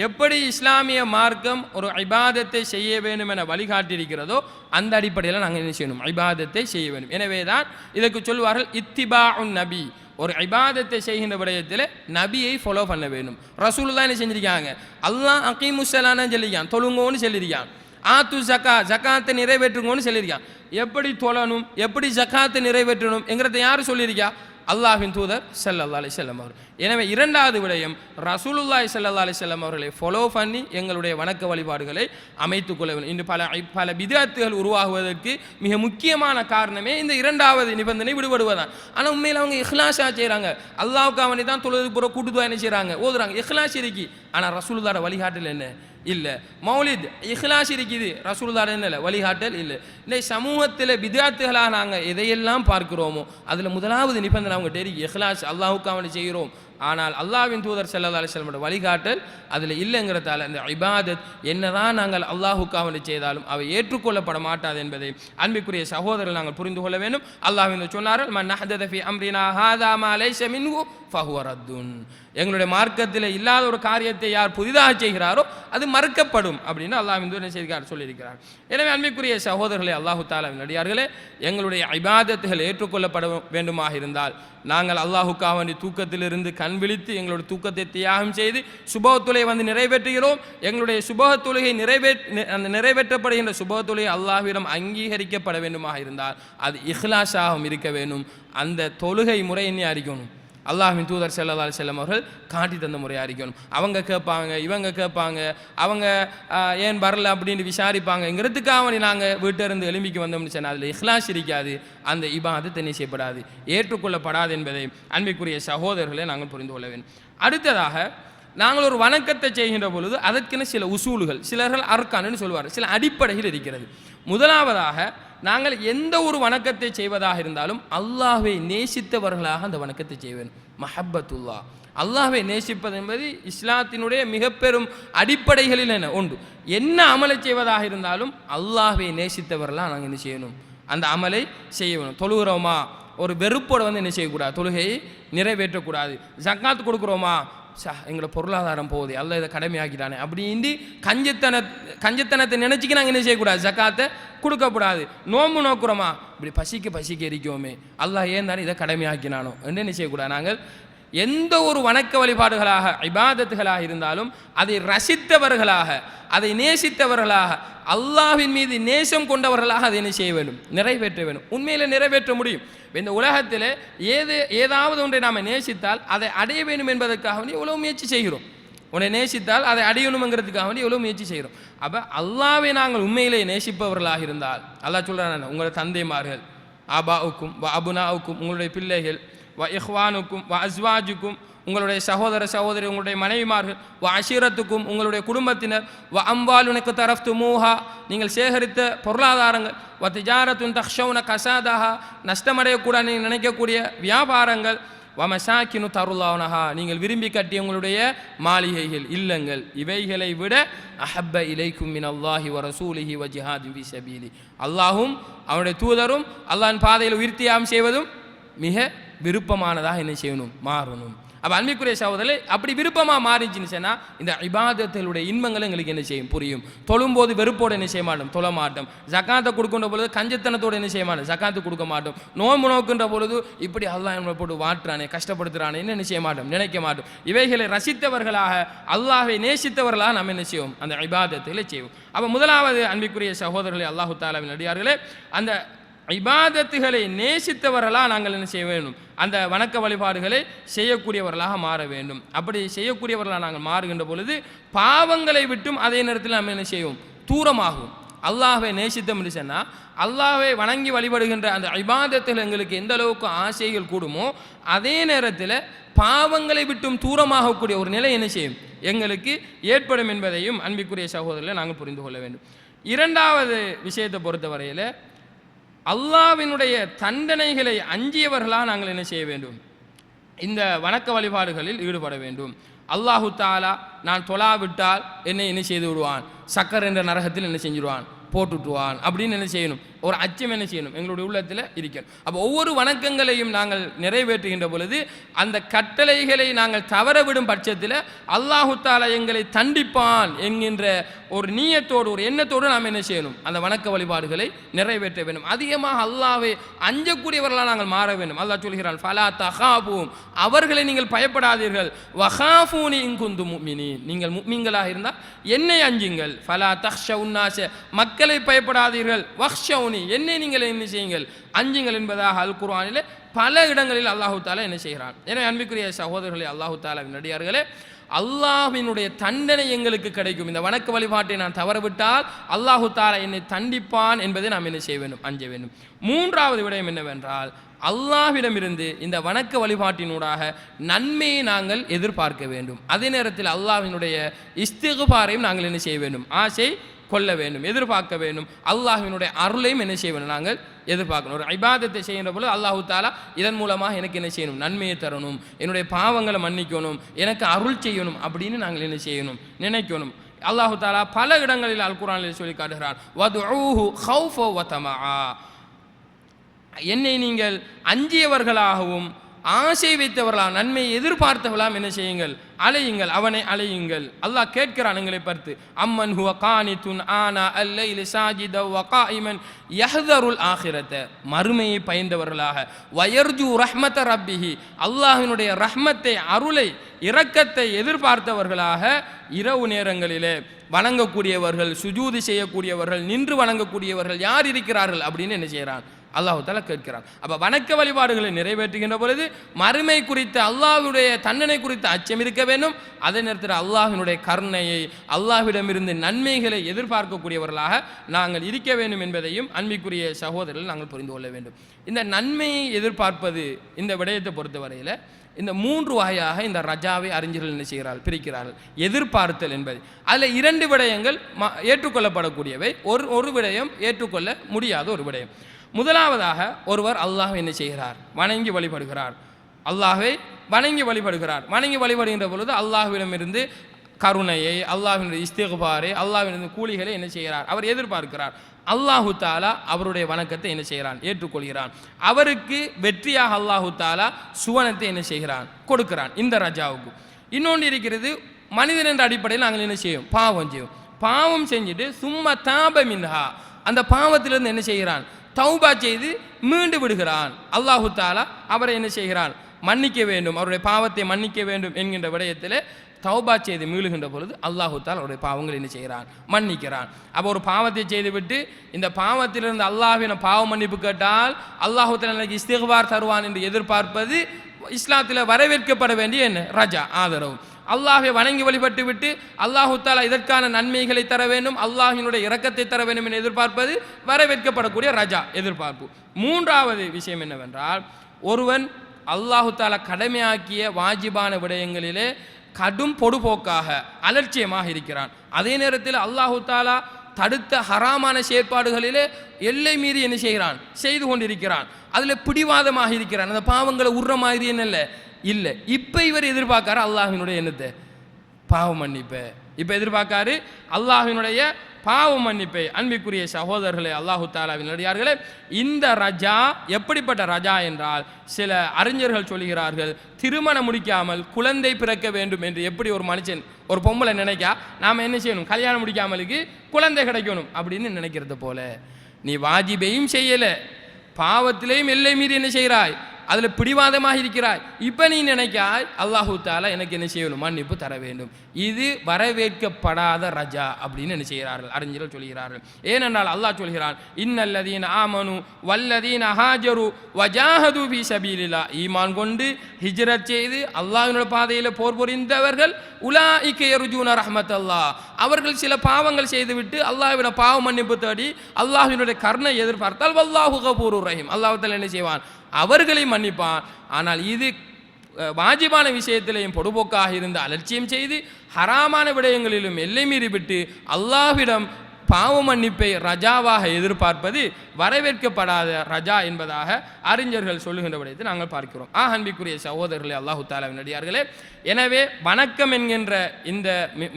எப்படி இஸ்லாமிய மார்க்கம் ஒரு ஐபாதத்தை செய்ய வேண்டும் என வழிகாட்டியிருக்கிறதோ அந்த அடிப்படையில் நாங்கள் என்ன செய்யணும்? ஐபாதத்தை செய்ய வேண்டும். எனவே தான் இதற்கு சொல்வார்கள் இத்திபா உன் நபி. ஒரு இபாதத்தை செய்கின்ற விடயத்தில் நபியை ஃபாலோ பண்ண வேண்டும். ரசூல் தான் என்ன செஞ்சிருக்காங்க? அல்லாஹ் அகீமுசலான்னு சொல்லியிருக்கான் தொழுங்கோன்னு சொல்லியிருக்கான் ஆத்து ஜக்கா ஜக்காத்தை நிறைவேற்றுங்கோன்னு சொல்லியிருக்கான் எப்படி தொழணும்? எப்படி ஜக்காத்தை நிறைவேற்றணும்? என்கிறத யார் சொல்லியிருக்கா? அல்லாஹின் தூதர் செல்லல்லா அலி செல்லம் அவர் எனவே இரண்டாவது விடயம் ரசூலுல்லாய் செல்லல்லா அலி செல்லம் அவர்களை ஃபாலோ பண்ணி எங்களுடைய வணக்க வழிபாடுகளை அமைத்துக் கொள்ள வேண்டும். இன்று பல பல விதத்துகள் உருவாகுவதற்கு மிக முக்கியமான காரணமே இந்த இரண்டாவது நிபந்தனை விடுபடுவதான் ஆனால் உண்மையில் அவங்க இஹ்லாஷா செய்கிறாங்க அல்லாவுக்கு அவனை தான் தொழுது புற கூட்டுதுவா என்ன செய்கிறாங்க ஓதுறாங்க. இஹ்லாஷ் இருக்கி. ஆனால் ரசூலுல்லாட வழிகாட்டில் என்ன? இல்லை. மௌலித் இஹ்லாஸ் இருக்குது. ரசூலுல்லாட இல்லை வழிகாட்டல் இல்லை. இல்லை சமூகத்தில் பிதாத்துகளாக நாங்கள் எதையெல்லாம் பார்க்கிறோமோ அதில் முதலாவது நிபந்தனை அவங்க டெரி இஹ்லாஸ் அல்லாஹுக்கு அவனை செய்கிறோம். ஆனால் அல்லாவின் தூதர் செல்லா அலிஸ்லமோட வழிகாட்டல் அதில் இல்லைங்கிறதால இந்த இபாதத் என்னதான் நாங்கள் அல்லாஹுக்கு அவனை செய்தாலும் அவை ஏற்றுக்கொள்ளப்பட மாட்டாது என்பதை அன்பிற்குரிய சகோதரர்கள் நாங்கள் புரிந்து கொள்ள வேண்டும். அல்லாஹ் சொன்னார்கள் மன் நஹதத அம்ரினா ஹாதா மா லைஸ மின்ஹு ஃபஹுவ ரத்துன். எங்களுடைய மார்க்கத்தில் இல்லாத ஒரு காரியத்தை யார் புதிதாக செய்கிறாரோ அது மறுக்கப்படும் அப்படின்னு அல்லாஹ் என்ன செய்கிறார் சொல்லியிருக்கிறார். எனவே அன்மைக்குரிய சகோதரர்களே அல்லாஹு தாலாவின் நடிகார்களே எங்களுடைய ஐபாதத்துகள் ஏற்றுக்கொள்ளப்பட வேண்டுமாக இருந்தால் நாங்கள் அல்லாஹுக்காக வேண்டிய தூக்கத்திலிருந்து கண் விழித்து எங்களுடைய தூக்கத்தை தியாகம் செய்து சுபத்துலை வந்து நிறைவேற்றுகிறோம். எங்களுடைய சுபத்துலையை நிறைவேற் அந்த நிறைவேற்றப்படுகின்ற சுபத்துலை அல்லாஹ்விடம் அங்கீகரிக்கப்பட வேண்டுமாக இருந்தால் அது இஹ்லாஷாகவும் இருக்க வேண்டும். அந்த தொழுகை முறை என்ன அறிக்கணும் அல்லாஹின் தூதர் செல்லதால் அலைஹி அவர்கள் காட்டி தந்த முறையாக இருக்கணும் அவங்க கேட்பாங்க இவங்க கேட்பாங்க அவங்க ஏன் வரல அப்படின்னு விசாரிப்பாங்கங்கிறதுக்காக நாங்கள் வீட்டிலிருந்து எலும்பிக்கு வந்தோம்னு சொன்னால் அதில் இஹ்லாஸ் இருக்காது அந்த இபாதத் தண்ணி செய்யப்படாது ஏற்றுக்கொள்ளப்படாது என்பதை அன்பிற்குரிய சகோதரர்களை நாங்கள் புரிந்து கொள்ள வேண்டும். அடுத்ததாக நாங்கள் ஒரு வணக்கத்தை செய்கின்ற பொழுது அதற்கென சில உசூல்கள் சிலர்கள் அர்க்கான்னு சொல்லுவார் சில அடிப்படையில் இருக்கிறது. முதலாவதாக நாங்கள் எந்த ஒரு வணக்கத்தை செய்வதாக இருந்தாலும் அல்லாஹை நேசித்தவர்களாக அந்த வணக்கத்தை செய்வேன். மஹப்பத்துல்லா. அல்லாஹை நேசிப்பது என்பது இஸ்லாத்தினுடைய மிக பெரும் அடிப்படைகளில் என்ன? உண்டு. என்ன அமலை செய்வதாக இருந்தாலும் அல்லாஹை நேசித்தவர்களாக நாங்கள் என்ன செய்யணும்? அந்த அமலை செய்ய வேணும். தொழுகிறோமா? ஒரு வெறுப்போடு வந்து என்ன செய்யக்கூடாது? தொழுகையை நிறைவேற்றக்கூடாது. ஜக்காத் கொடுக்குறோமா? சா எங்களோட பொருளாதாரம் போகுது. அல்ல இதை கடமையாக்கிட்டானே. அப்படின்ட்டு கஞ்சத்தன கஞ்சத்தனத்தை நினச்சிக்கு நாங்கள் என்ன செய்யக்கூடாது? ஜக்காத்தை கொடுக்கக்கூடாது. நோம்பு நோக்குறோமா? இப்படி பசிக்கு பசிக்கு எரிக்கோமே அல்லாஹ் ஏன் தானே இதை கடமையாக்கினானோ? என்ன செய்யக்கூடாது? நாங்கள் எந்த ஒரு வணக்க வழிபாடுகளாக இபாதத்துகளாக இருந்தாலும் அதை ரசித்தவர்களாக அதை நேசித்தவர்களாக அல்லாஹின் மீது நேசம் கொண்டவர்களாக அதை என்ன செய்ய வேண்டும்? நிறைவேற்ற வேண்டும். உண்மையில் நிறைவேற்ற முடியும். இந்த உலகத்தில் ஏது ஏதாவது ஒன்றை நாம் நேசித்தால் அதை அடைய வேண்டும் என்பதற்காக வேண்டி இவ்வளவு முயற்சி செய்கிறோம். உன்னை நேசித்தால் அதை அடையணுங்கிறதுக்காக வேண்டி எவ்வளோ முயற்சி செய்கிறோம். அப்போ அல்லாவை நாங்கள் உண்மையிலே நேசிப்பவர்களாக இருந்தால் அல்லாஹ் சொல்கிறான் உங்களோட தந்தைமார்கள் ஆபாவுக்கும் அபுனாவுக்கும் உங்களுடைய பிள்ளைகள் வ இஹ்வானுக்கும் வ அஸ்வாஜுக்கும் உங்களுடைய சகோதர சகோதரி உங்களுடைய மனைவிமார்கள் வ அஷீரத்துக்கும் உங்களுடைய குடும்பத்தினர் வ அம்பாலுனக்கு தரஃப்து மூஹா நீங்கள் சேகரித்த பொருளாதாரங்கள் வ திஜாரத்துன் தக்ஷவுன கசாதஹா நஷ்டமடையக்கூடாது நீங்கள் நினைக்கக்கூடிய வியாபாரங்கள் வமசாக்கினு தருளாவனஹா நீங்கள் விரும்பி கட்டிய உங்களுடைய மாளிகைகள் இல்லங்கள் இவைகளை விட அஹப்ப இலைக்கும் மின் அல்லாஹி வ ரசூலிஹி வ ஜிஹாதி சபீலி. அல்லாஹும் அவனுடைய தூதரும் அல்லாஹின் பாதையில் உயிர்த்தியாம் செய்வதும் மிக விருப்பமானதாக என்ன செய்யணும்? மாறணும். அப்போ அன்பிக்குரிய சகோதரர் அப்படி விருப்பமாக மாறிச்சுன்னு சொன்னால் இந்த இபாதத்தினுடைய இன்பங்கள் எங்களுக்கு என்ன செய்யும்? புரியும். தொழும்போது வெறுப்போடு என்ன செய்ய மாட்டோம்? தொழ மாட்டோம். ஜக்காத்தை கொடுக்கின்ற பொழுது கஞ்சத்தனத்தோடு என்ன செய்ய மாட்டோம்? ஜக்காத்து கொடுக்க மாட்டோம். நோம்பு நோக்குன்ற பொழுது இப்படி அல்லாஹ் நம்மளை போட்டு வாட்டுறானே கஷ்டப்படுத்துறானே என்ன செய்ய மாட்டோம்? நினைக்க மாட்டோம். இவைகளை ரசித்தவர்களாக அல்லாஹை நேசித்தவர்களாக நம்ம என்ன செய்வோம்? அந்த இபாதத்தில் செய்வோம். அப்போ முதலாவது அன்பிக்குரிய சகோதரர்களை அல்லாஹு தாலாவின் அடியார்களே அந்த இபாதத்துகளை நேசித்தவர்களாக நாங்கள் என்ன செய்ய வேண்டும்? அந்த வணக்க வழிபாடுகளை செய்யக்கூடியவர்களாக மாற வேண்டும். அப்படி செய்யக்கூடியவர்களாக நாங்கள் மாறுகின்ற பொழுது பாவங்களை விட்டும் அதே நேரத்தில் நம்ம என்ன செய்வோம்? தூரமாகும் அல்லாஹை நேசித்தோம் என்று சொன்னால் அல்லாஹை வணங்கி வழிபடுகின்ற அந்த இபாதத்தில் எங்களுக்கு எந்த அளவுக்கு ஆசைகள் கூடுமோ அதே நேரத்தில் பாவங்களை விட்டும் தூரமாகக்கூடிய ஒரு நிலை என்ன செய்யும்? எங்களுக்கு ஏற்படும் என்பதையும் அன்பிற்குரிய சகோதரர்களை நாங்கள் புரிந்து கொள்ள வேண்டும். இரண்டாவது விஷயத்தை பொறுத்தவரையில் அல்லாவினுடைய தண்டனைகளை அஞ்சியவர்களாக நாங்கள் என்ன செய்ய வேண்டும்? இந்த வணக்க வழிபாடுகளில் ஈடுபட வேண்டும். அல்லாஹு தாலா நான் தொழாவிட்டால் என்னை என்ன செய்து விடுவான்? சக்கர் என்ற நரகத்தில் என்ன செஞ்சிடுவான் போட்டுட்டுவான். அப்படின்னு என்ன செய்யணும்? ஒரு அச்சம் என்ன செய்யணும்? எங்களுடைய உள்ளத்தில் இருக்கணும். அப்போ ஒவ்வொரு வணக்கங்களையும் நாங்கள் நிறைவேற்றுகின்ற பொழுது அந்த கட்டளைகளை நாங்கள் தவறவிடும் பட்சத்தில் அல்லாஹு தாலா எங்களை தண்டிப்பான் என்கின்ற ஒரு நீயத்தோடு ஒரு எண்ணத்தோடு நாம் என்ன செய்யணும்? அந்த வணக்க வழிபாடுகளை நிறைவேற்ற வேண்டும். அதிகமாக அல்லாவை அஞ்சக்கூடியவர்களாக நாங்கள் மாற வேண்டும். அல்லாஹ் சொல்கிறான் ஃபலா தகாபூம் அவர்களை நீங்கள் பயப்படாதீர்கள். வஹாஃபூனி இங்குந்து முக்மினி நீங்கள் முக்மீன்களாக இருந்தால் என்னை அஞ்சுங்கள். ஃபலா தஹ்ஷ உன்னாச மக்களை பயப்படாதீர்கள். வஹ்ஷவுனி என்னை நீங்கள் என்ன செய்யுங்கள். அஞ்சுங்கள் என்பதாக அல் குர்வானில் பல இடங்களில் அல்லாஹு தாலா என்ன செய்கிறான். எனவே அன்புக்குரிய சகோதரர்களே அல்லாஹு தாலாவின் நடிகார்களே அல்லாஹினுடைய தண்டனை எங்களுக்கு கிடைக்கும். இந்த வணக்க வழிபாட்டை நான் தவறவிட்டால் அல்லாஹு தாலா என்னை தண்டிப்பான் என்பதை நாம் என்ன செய்ய வேண்டும்? அஞ்ச வேண்டும். மூன்றாவது விடயம் என்னவென்றால் அல்லாஹ்விடமிருந்து இந்த வணக்க வழிபாட்டினூடாக நன்மையை நாங்கள் எதிர்பார்க்க வேண்டும். அதே நேரத்தில் அல்லாஹினுடைய இஸ்திகுபாரையும் நாங்கள் என்ன செய்ய வேண்டும்? ஆசை கொள்ள வேண்டும் எதிர்பார்க்க வேண்டும். அல்லாஹ்வினுடைய அருளையும் என்ன செய்ய வேண்டும்? நாங்கள் எதிர்பார்க்கணும். ஒரு ஐபாதத்தை செய்கிற பொழுது அல்லாஹு தாலா இதன் மூலமாக எனக்கு என்ன செய்யணும்? நன்மையை தரணும். என்னுடைய பாவங்களை மன்னிக்கணும். எனக்கு அருள் செய்யணும் அப்படின்னு நாங்கள் என்ன செய்யணும்? நினைக்கணும். அல்லாஹு தாலா பல இடங்களில் அல் குரானில் சொல்லி காட்டுகிறார். வதுஊஹு ஹௌஃபோ வதமஆ என்னை நீங்கள் அஞ்சியவர்களாகவும் ஆசை வைத்தவர்களாக நன்மையை எதிர்பார்த்தவர்களாம் என்ன செய்யுங்கள்? அலையுங்கள் அவனை அலையுங்கள். அல்லாஹ் கேட்கிறான் எங்களை பார்த்து அம்மன் ஹுவ துன் ஆனா அல்லை சாஜித வ காயிமன் யஹ்தருல் ஆகிரத்த மறுமையை பயந்தவர்களாக வயர்ஜு ரஹ்மத ரப்பிஹி. அல்லாஹினுடைய ரஹ்மத்தை அருளை இரக்கத்தை எதிர்பார்த்தவர்களாக இரவு நேரங்களிலே வணங்கக்கூடியவர்கள் சுஜூதி செய்யக்கூடியவர்கள் நின்று வணங்கக்கூடியவர்கள் யார் இருக்கிறார்கள் அப்படின்னு என்ன செய்கிறான்? அல்லாஹால கேட்கிறார் கேட்கிறான். அப்போ வணக்க வழிபாடுகளை நிறைவேற்றுகின்ற பொழுது மறுமை குறித்த அல்லாஹுடைய தண்டனை குறித்த அச்சம் இருக்க வேண்டும். அதே நேரத்தில் அல்லாஹினுடைய கருணையை அல்லாஹ்விடமிருந்து நன்மைகளை எதிர்பார்க்கக்கூடியவர்களாக நாங்கள் இருக்க வேண்டும் என்பதையும் அன்பிக்குரிய சகோதரர்கள் நாங்கள் புரிந்து கொள்ள வேண்டும். இந்த நன்மையை எதிர்பார்ப்பது இந்த விடயத்தை பொறுத்தவரையில் இந்த மூன்று வகையாக இந்த ரஜாவை அறிஞர்கள் என்ன செய்கிறார்கள்? பிரிக்கிறார்கள். எதிர்பார்த்தல் என்பது. அதில் இரண்டு விடயங்கள் ம ஏற்றுக்கொள்ளப்படக்கூடியவை. ஒரு ஒரு விடயம் ஏற்றுக்கொள்ள முடியாத ஒரு விடயம். முதலாவதாக ஒருவர் அல்லாஹ் என்ன செய்கிறார்? வணங்கி வழிபடுகிறார். அல்லாஹை வணங்கி வழிபடுகிறார். வணங்கி வழிபடுகின்ற பொழுது அல்லாஹ்விடமிருந்து கருணையை அல்லாஹ்வினுடைய இஸ்திகுபாரை அல்லாஹ்வினுடைய கூலிகளை என்ன செய்கிறார்? அவர் எதிர்பார்க்கிறார். அல்லாஹு தாலா அவருடைய வணக்கத்தை என்ன செய்கிறான்? ஏற்றுக்கொள்கிறான். அவருக்கு வெற்றியாக அல்லாஹு தாலா சுவனத்தை என்ன செய்கிறான்? கொடுக்கிறான். இந்த ரஜாவுக்கு. இன்னொன்று இருக்கிறது மனிதன் என்ற அடிப்படையில் நாங்கள் என்ன செய்வோம் பாவம் செய்வோம் பாவம் செஞ்சுட்டு சும்மா தாபமின்ஹா அந்த பாவத்திலிருந்து என்ன செய்கிறான்? தௌபா செய்து மீண்டு விடுகிறான். அல்லாஹு தாலா அவரை என்ன செய்கிறான்? மன்னிக்க வேண்டும். அவருடைய பாவத்தை மன்னிக்க வேண்டும் என்கின்ற விடயத்தில் தௌபா செய்து மீளுகின்ற பொழுது அல்லாஹு தால் அவருடைய பாவங்கள் என்ன செய்கிறான்? மன்னிக்கிறான். அப்போ ஒரு பாவத்தை செய்துவிட்டு இந்த பாவத்திலிருந்து அல்லாஹ்வின பாவ மன்னிப்பு கேட்டால் அல்லாஹு தாலா எனக்கு இஸ்திகுபார் தருவான் என்று எதிர்பார்ப்பது இஸ்லாத்தில் வரவேற்கப்பட வேண்டிய என்ன? ரஜா ஆதரவு. அல்லாஹை வணங்கி வழிபட்டு விட்டு அல்லாஹு தாலா இதற்கான நன்மைகளை தர வேண்டும் அல்லாஹினுடைய இரக்கத்தை தர வேண்டும் என எதிர்பார்ப்பது வரவேற்கப்படக்கூடிய ரஜா எதிர்பார்ப்பு. மூன்றாவது விஷயம் என்னவென்றால் ஒருவன் அல்லாஹு தாலா கடமையாக்கிய வாஜிபான விடயங்களிலே கடும் பொடுபோக்காக அலட்சியமாக இருக்கிறான். அதே நேரத்தில் அல்லாஹு தாலா தடுத்த ஹராமான செயற்பாடுகளிலே எல்லை மீறி என்ன செய்கிறான்? செய்து கொண்டிருக்கிறான். அதில் பிடிவாதமாக இருக்கிறான். அந்த பாவங்களை உர்ற மாதிரி என்ன இல்லை? இப்போ இவர் எதிர்பார்க்காரு அல்லாஹினுடைய எண்ணத்தை. பாவ மன்னிப்பை. இப்போ எதிர்பார்க்காரு அல்லாஹினுடைய பாவ மன்னிப்பை அன்பிற்குரிய சகோதரர்களே அல்லாஹு தாலாவின் நடிகார்களே இந்த ரஜா எப்படிப்பட்ட ரஜா என்றால் சில அறிஞர்கள் சொல்கிறார்கள் திருமணம் முடிக்காமல் குழந்தை பிறக்க வேண்டும் என்று எப்படி ஒரு மனுஷன் ஒரு பொம்பளை நினைக்கா நாம் என்ன செய்யணும்? கல்யாணம் முடிக்காமலுக்கு குழந்தை கிடைக்கணும் அப்படின்னு நினைக்கிறது போல. நீ வாஜிபையும் செய்யலை பாவத்திலேயும் எல்லை மீறி என்ன செய்கிறாய்? அதில் பிடிவாதமாக இருக்கிறாய். இப்போ நீ நினைக்காய் அல்லாஹூ தாலா எனக்கு என்ன செய்யணும்? மன்னிப்பு தர வேண்டும். இது வரவேற்கப்படாத ரஜா அப்படின்னு என்ன செய்கிறார்கள்? அறிஞர்கள் சொல்கிறார்கள். ஏனென்றால் அல்லாஹ் சொல்கிறான் இன்னல்லதீன் ஆமனு வல்லதீன் அஹாஜரு வஜாஹது பி சபீலில்லா ஈமான் கொண்டு ஹிஜ்ரத் செய்து அல்லாஹினுடைய பாதையில் போர் புரிந்தவர்கள் உலா இக்கையருஜூன ரஹமத் அல்லாஹ் அவர்கள் சில பாவங்கள் செய்துவிட்டு அல்லாஹ்விட பாவ மன்னிப்பு தேடி அல்லாஹினுடைய கர்ணை எதிர்பார்த்தால் வல்லாஹு கபூர் ரஹீம். அல்லாஹத்தில் என்ன செய்வான்? அவர்களை மன்னிப்பான். ஆனால் இது வாஜிபான விஷயத்திலையும் பொடுபோக்காக இருந்து அலட்சியம் செய்து ஹராமான விடயங்களிலும் எல்லை மீறி விட்டு அல்லாஹ்விடம் பாவ மன்னிப்பை ரஜாவாக எதிர்பார்ப்பது வரவேற்கப்படாத ரஜா என்பதாக அறிஞர்கள் சொல்லுகின்ற விடயத்தை நாங்கள் பார்க்கிறோம். ஆ அன்பிக்குரிய சகோதரர்களே அல்லாஹு தாலாவினடியார்களே எனவே வணக்கம் என்கின்ற இந்த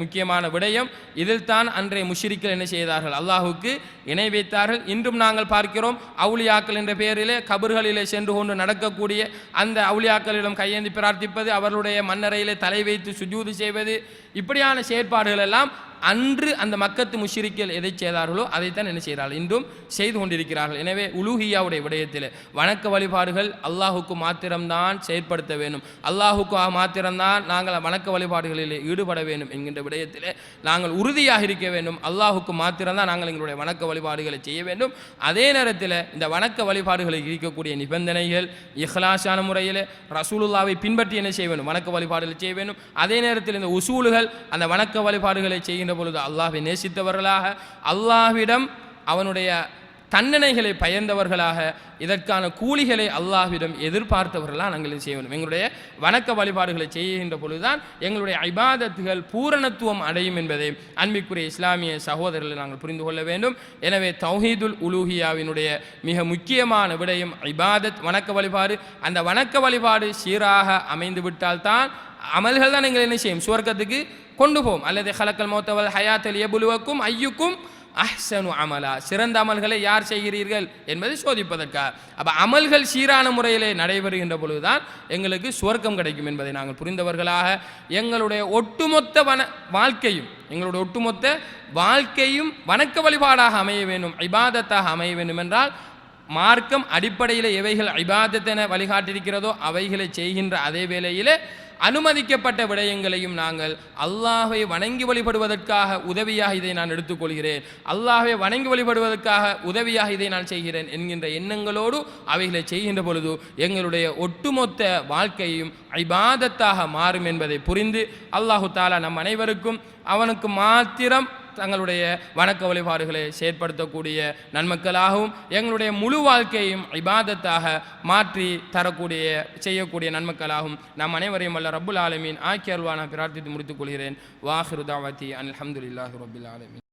முக்கியமான விடயம் இதில் தான் அன்றைய முஷிரிக்கள் என்ன செய்தார்கள்? அல்லாஹுக்கு இணை வைத்தார்கள். இன்றும் நாங்கள் பார்க்கிறோம் அவுளியாக்கள் என்ற பெயரிலே கபர்களிலே சென்று கொண்டு நடக்கக்கூடிய அந்த அவுளியாக்களிடம் கையேந்தி பிரார்த்திப்பது அவர்களுடைய மன்னரையிலே தலை வைத்து சுஜூது செய்வது இப்படியான செயற்பாடுகள் எல்லாம் அன்று அந்த மக்கத்து முஷிரிக்கல் எதை செய்தார்களோ அதைத்தான் என்ன செய்கிறார்கள் இன்றும் செய்து கொண்டிருக்கிறார்கள். எனவே உலூஹியாவுடைய விடயத்தில் வணக்க வழிபாடுகள் அல்லாஹுக்கு மாத்திரம்தான் செயற்படுத்த வேண்டும். அல்லாஹுக்கு மாத்திரம்தான் நாங்கள் வணக்க வழிபாடுகளில் ஈடுபட வேண்டும் என்கின்ற விடயத்தில் நாங்கள் உறுதியாக இருக்க வேண்டும். அல்லாஹுக்கு மாத்திரம்தான் நாங்கள் எங்களுடைய வணக்க வழிபாடுகளை செய்ய வேண்டும். அதே நேரத்தில் இந்த வணக்க வழிபாடுகளில் இருக்கக்கூடிய நிபந்தனைகள் இஹ்லாஷான முறையில் ரசூலுல்லாவை பின்பற்றி என்ன செய்ய வேண்டும்? வணக்க வழிபாடுகளை செய்ய வேண்டும். அதே நேரத்தில் இந்த உசூலுகள் அந்த வணக்க வழிபாடுகளை செய்கின்ற பொழுது அல்லாஹை நேசித்தவர்களாக அல்லாஹ்விடம் அவனுடைய தண்டனைகளை பயந்தவர்களாக இதற்கான கூலிகளை அல்லாஹ்விடம் எதிர்பார்த்தவர்களாக நாங்கள் இது செய்ய வேண்டும். எங்களுடைய வணக்க வழிபாடுகளை செய்கின்ற பொழுதுதான் எங்களுடைய ஐபாதத்துகள் பூரணத்துவம் அடையும் என்பதை அன்பிற்குரிய இஸ்லாமிய சகோதரர்களை நாங்கள் புரிந்து கொள்ள வேண்டும். எனவே தௌஹீதுல் உலூஹியாவினுடைய மிக முக்கியமான விடயம் ஐபாதத் வணக்க வழிபாடு. அந்த வணக்க வழிபாடு சீராக அமைந்து விட்டால்தான் அமல்கள் தான் எங்களை என்ன செய்யும்? சுவர்க்கத்துக்கு கொண்டு போவோம். அல்லது ஹலக்கல் மௌத்தவல் ஹயாத்தல் எபுலுவக்கும் ஐயுக்கும் அஹ்சனு அமலா. சிறந்த அமல்களை யார் செய்கிறீர்கள் என்பதை சோதிப்பதற்காக. அப்போ அமல்கள் சீரான முறையிலே நடைபெறுகின்ற பொழுதுதான் எங்களுக்கு சுவர்க்கம் கிடைக்கும் என்பதை நாங்கள் புரிந்தவர்களாக. எங்களுடைய ஒட்டுமொத்த வன வாழ்க்கையும் எங்களுடைய ஒட்டுமொத்த வாழ்க்கையும் வணக்க வழிபாடாக அமைய வேண்டும் இபாதத்தாக அமைய வேண்டும் என்றால் மார்க்கம் அடிப்படையில் எவைகள் இபாதத்தென வழிகாட்டியிருக்கிறதோ அவைகளை செய்கின்ற அதே வேளையிலே அனுமதிக்கப்பட்ட விடயங்களையும் நாங்கள் அல்லாஹை வணங்கி வழிபடுவதற்காக உதவியாக இதை நான் எடுத்துக்கொள்கிறேன். அல்லாஹை வணங்கி வழிபடுவதற்காக உதவியாக இதை நான் செய்கிறேன் என்கின்ற எண்ணங்களோடு அவைகளை செய்கின்ற பொழுது எங்களுடைய ஒட்டுமொத்த வாழ்க்கையும் ஐபாதத்தாக மாறும் என்பதை புரிந்து அல்லாஹு தாலா நம் அனைவருக்கும் அவனுக்கு மாத்திரம் தங்களுடைய வணக்க வழிபாடுகளை செயற்படுத்தக்கூடிய நன்மக்களாகவும் எங்களுடைய முழு வாழ்க்கையும் இபாதத்தாக மாற்றி தரக்கூடிய செய்யக்கூடிய நன்மக்களாகவும் நம் அனைவரையும் வல்ல ரபுல் ஆலமீன் ஆக்கி அல்வானா பிரார்த்தித்து முடித்துக் கொள்கிறேன். வாஹிருதாவதி தாவத்தி அல்ஹம்துலில்லாஹி ரபுல் ஆலமீன்.